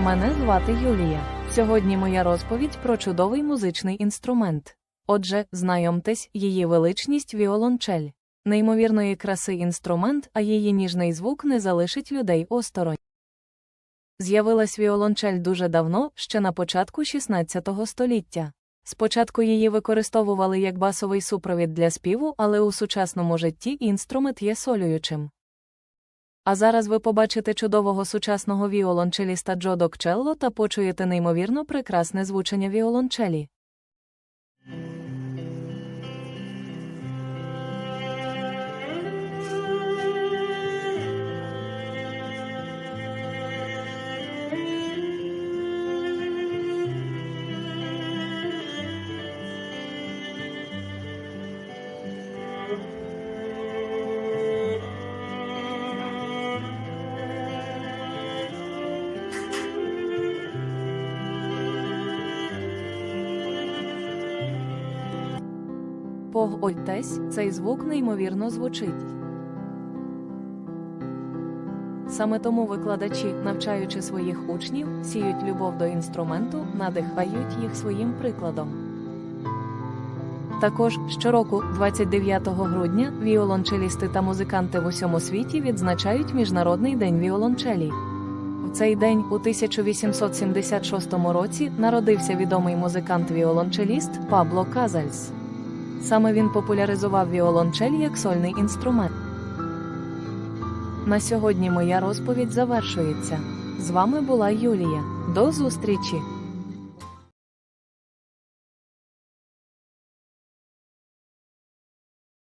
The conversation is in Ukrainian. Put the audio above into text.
Мене звати Юлія. Сьогодні моя розповідь про чудовий музичний інструмент. Отже, знайомтесь, її величність віолончель. Неймовірної краси інструмент, а її ніжний звук не залишить людей осторонь. З'явилась віолончель дуже давно, ще на початку 16 століття. Спочатку її використовували як басовий супровід для співу, але у сучасному житті інструмент є солюючим. А зараз ви побачите чудового сучасного віолончеліста Джо Докчелло та почуєте неймовірно прекрасне звучення віолончелі. Погодьтесь, цей звук неймовірно звучить. Саме тому викладачі, навчаючи своїх учнів, сіють любов до інструменту, надихають їх своїм прикладом. Також щороку, 29 грудня, віолончелісти та музиканти в усьому світі відзначають Міжнародний день віолончелі. В цей день, у 1876 році, народився відомий музикант-віолончеліст Пабло Казальс. Саме він популяризував віолончель як сольний інструмент. На сьогодні моя розповідь завершується. З вами була Юлія. До зустрічі!